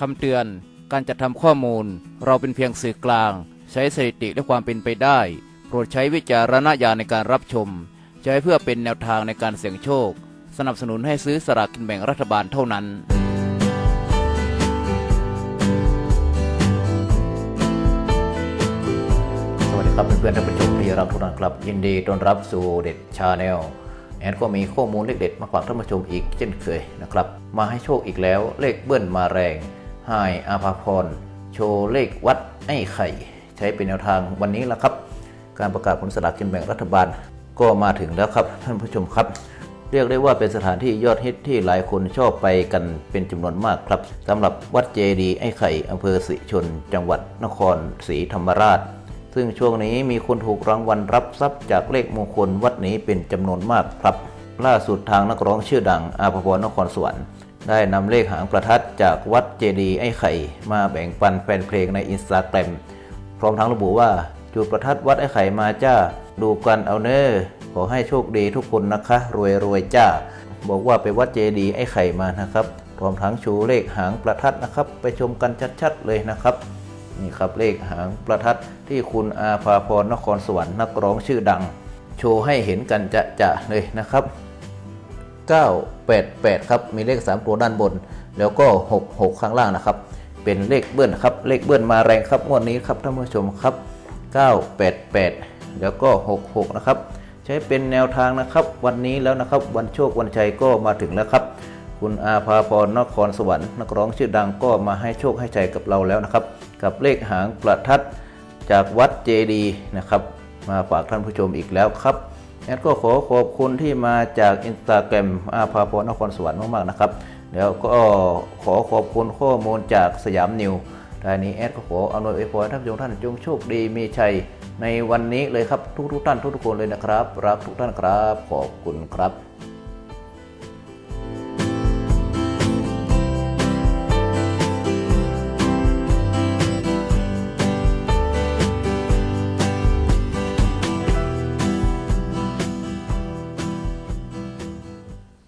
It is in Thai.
คำเตือน การจัดทำข้อมูล เราเป็นเพียงสื่อกลาง ใช้สถิติและความเป็นไปได้ โปรดใช้วิจารณญาณในการรับชม ใช้เพื่อเป็นแนวทางในการเสี่ยงโชค สนับสนุนให้ซื้อสลากกินแบ่งรัฐบาลเท่านั้นสวัสดีครับเพื่อนๆท่านผู้ชมที่รักทุกท่านครับยินดีต้อนรับสู่เด็ดชาแนลแอนก็มีข้อมูลเลขเด็ดมาฝากท่านผู้ชมอีกเช่นเคยนะครับ มาให้โชคอีกแล้วเลขเบิ้ลมาแรง ไฮอาภาพร โชว์เลขวัดไอ้ไข่ ใช้เป็นแนวทางวันนี้ละครับ การประกาศผลสลากกินแบ่งรัฐบาล ก็มาถึงแล้วครับท่านผู้ชมครับ เรียกได้ว่าเป็นสถานที่ยอดฮิตที่หลายคนชอบไปกันเป็นจำนวนมากครับสำหรับวัดเจดียไอ้ไข่อำเภอสิชน จังหวัดนครศรีธรรมราช ซึ่งช่วงนี้มีคนถูกรางวัลรับทรัพย์จากเลขมงคลวัดนี้เป็นจำนวนมากครับล่าสุดทางนักร้องชื่อดังอาภพรนครสวรรค์ ได้นำเลขหางประทัดจากวัดเจดีย์ไอ้ไข่ มาแบ่งปันแฟนเพลงในอินสตาแกรมพร้อมทั้งระบุว่าจุดประทัดวัดไอ้ไข่มาจ้า ดูกันเอาเนอขอให้โชคดีทุกคนนะคะ รวยรวยจ้า บอกว่าไปวัดเจดีย์ไอ้ไข่มานะครับพร้อมทั้งชูเลขหางประทัดนะครับ ไปชมกันชัดๆเลยนะครับนี่ครับเลขหางประทัดที่คุณอาภาพรนครสวรรค์นักร้องชื่อดัง โชว์ให้เห็นกันจะจะๆเลยนะครับ 988 ครับ มีเลข 3 ตัวด้านบน แล้วก็ 66 ข้างล่างนะครับ เป็นเลขเบิ้ลครับ เลขเบิ้ลมาแรงครับงวดนี้ครับท่านผู้ชมครับ 988 แล้วก็ 66 นะครับ ใช้เป็นแนวทางนะครับ วันนี้แล้วนะครับวันโชควันชัยก็มาถึงแล้วครับ คุณอาภาพรนครสวรรค์นักร้องชื่อดังก็มาให้โชคให้ชัยกับเราแล้วนะครับ กับเลขหางประทัดจากวัดเจดีย์นะครับ มาฝากท่านผู้ชมอีกแล้วครับ แอดก็ขอขอบคุณที่มาจากอินสตาแกรมอาภาพรนครสวรรค์มากๆนะครับแล้วก็ขอขอบคุณข้อมูลจากสยามนิวทายนี้แอดก็ขออำนวยอวยพรท่านผู้ชมท่านจงโชคดีมีชัยในวันนี้เลยครับทุกๆท่านทุกๆคนเลยนะครับ รักทุกท่านครับ ขอบคุณครับ